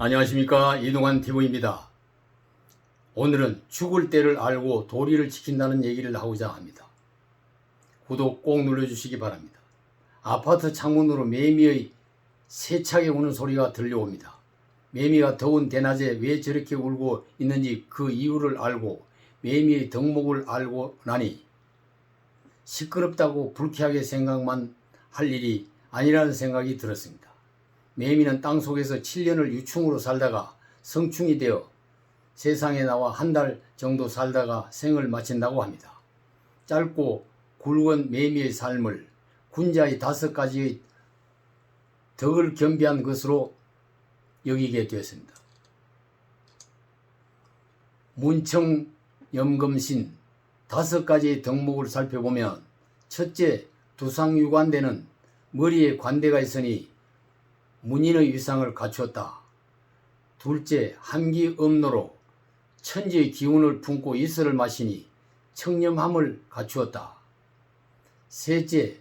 안녕하십니까 이동환 TV입니다. 오늘은 죽을 때를 알고 도리를 지킨다는 얘기를 하고자 합니다. 구독 꼭 눌러주시기 바랍니다. 아파트 창문으로 매미의 세차게 우는 소리가 들려옵니다. 매미가 더운 대낮에 왜 저렇게 울고 있는지 그 이유를 알고 매미의 덕목을 알고 나니 시끄럽다고 불쾌하게 생각만 할 일이 아니라는 생각이 들었습니다. 매미는 땅 속에서 7년을 유충으로 살다가 성충이 되어 세상에 나와 한 달 정도 살다가 생을 마친다고 합니다. 짧고 굵은 매미의 삶을 군자의 다섯 가지의 덕을 겸비한 것으로 여기게 되었습니다. 문청 염금신 다섯 가지의 덕목을 살펴보면 첫째 두상유관대는 머리에 관대가 있으니 문인의 위상을 갖추었다. 둘째 한기 음노로 천지의 기운을 품고 이슬을 마시니 청렴함을 갖추었다. 셋째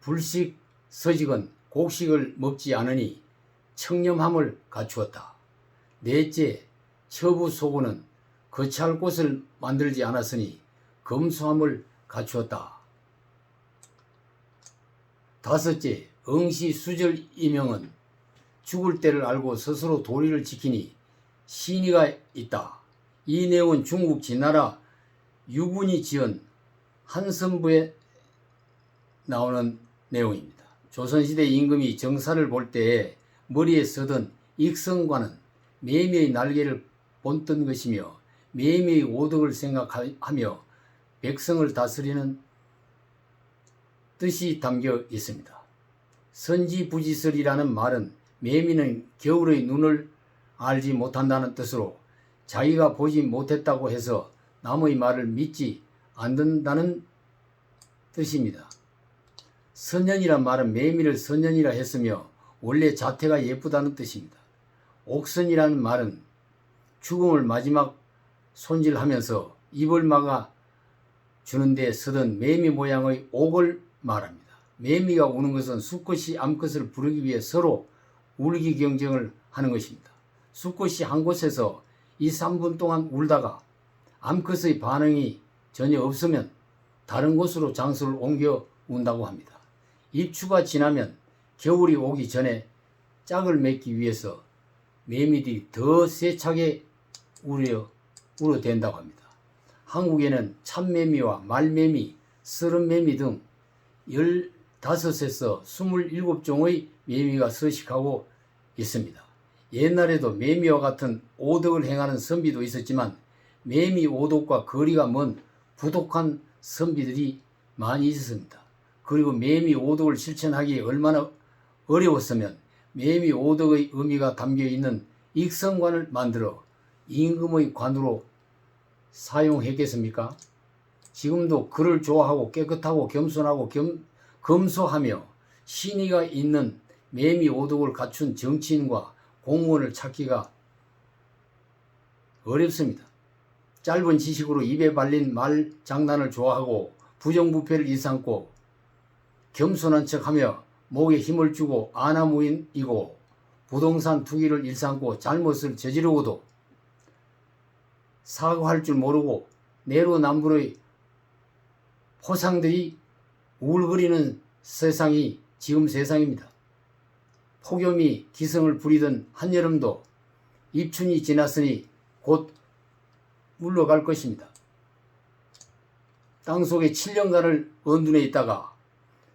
불식 서식은 곡식을 먹지 않으니 청렴함을 갖추었다. 넷째 처부 소고는 거치할 곳을 만들지 않았으니 검소함을 갖추었다. 다섯째 응시 수절 이명은 죽을 때를 알고 스스로 도리를 지키니 신의가 있다. 이 내용은 중국 진나라 유분이 지은 한선부에 나오는 내용입니다. 조선시대 임금이 정사를 볼 때에 머리에 쓰던 익성관은 매미의 날개를 본뜬 것이며 매미의 오덕을 생각하며 백성을 다스리는 뜻이 담겨 있습니다. 선지부지설이라는 말은 매미는 겨울의 눈을 알지 못한다는 뜻으로 자기가 보지 못했다고 해서 남의 말을 믿지 않는다는 뜻입니다. 선년이란 말은 매미를 선년이라 했으며 원래 자태가 예쁘다는 뜻입니다. 옥선이라는 말은 죽음을 마지막 손질하면서 입을 막아 주는데 쓰던 매미 모양의 옥을 말합니다. 매미가 우는 것은 수컷이 암컷을 부르기 위해 서로 울기 경쟁을 하는 것입니다. 수컷이 한 곳에서 2, 3분 동안 울다가 암컷의 반응이 전혀 없으면 다른 곳으로 장소를 옮겨 운다고 합니다. 입추가 지나면 겨울이 오기 전에 짝을 맺기 위해서 매미들이 더 세차게 울려, 울어댄다고 합니다. 한국에는 참매미와 말매미, 쓰름매미 등 15에서 27종의 매미가 서식하고 있습니다. 옛날에도 매미와 같은 오덕을 행하는 선비도 있었지만 매미 오덕과 거리가 먼 부독한 선비들이 많이 있었습니다. 그리고 매미 오덕을 실천하기 얼마나 어려웠으면 매미 오덕의 의미가 담겨 있는 익성관을 만들어 임금의 관으로 사용했겠습니까? 지금도 그를 좋아하고 깨끗하고 겸손하고 겸, 검소하며 신의가 있는 매미 오덕을 갖춘 정치인과 공무원을 찾기가 어렵습니다. 짧은 지식으로 입에 발린 말 장난을 좋아하고 부정부패를 일삼고 겸손한 척하며 목에 힘을 주고 아나무인이고 부동산 투기를 일삼고 잘못을 저지르고도 사과할 줄 모르고 내로남불의 포상들이 우울거리는 세상이 지금 세상입니다. 폭염이 기승을 부리던 한여름도 입춘이 지났으니 곧 물러갈 것입니다. 땅속에 7년간을 언둔해 있다가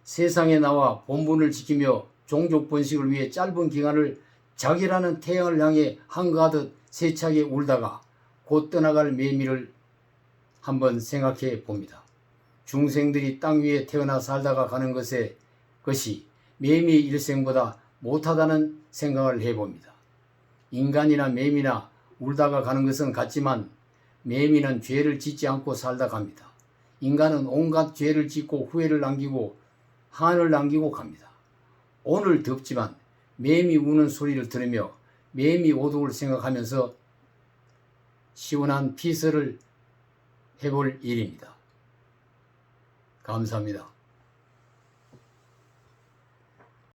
세상에 나와 본분을 지키며 종족 번식을 위해 짧은 기간을 자기라는 태양을 향해 한가득 세차게 울다가 곧 떠나갈 매미를 한번 생각해 봅니다. 중생들이 땅 위에 태어나 살다가 가는 것에 것이 매미의 일생보다 못하다는 생각을 해봅니다. 인간이나 매미나 울다가 가는 것은 같지만 매미는 죄를 짓지 않고 살다 갑니다. 인간은 온갖 죄를 짓고 후회를 남기고 한을 남기고 갑니다. 오늘 덥지만 매미 우는 소리를 들으며 매미 오독을 생각하면서 시원한 피서를 해볼 일입니다. 감사합니다.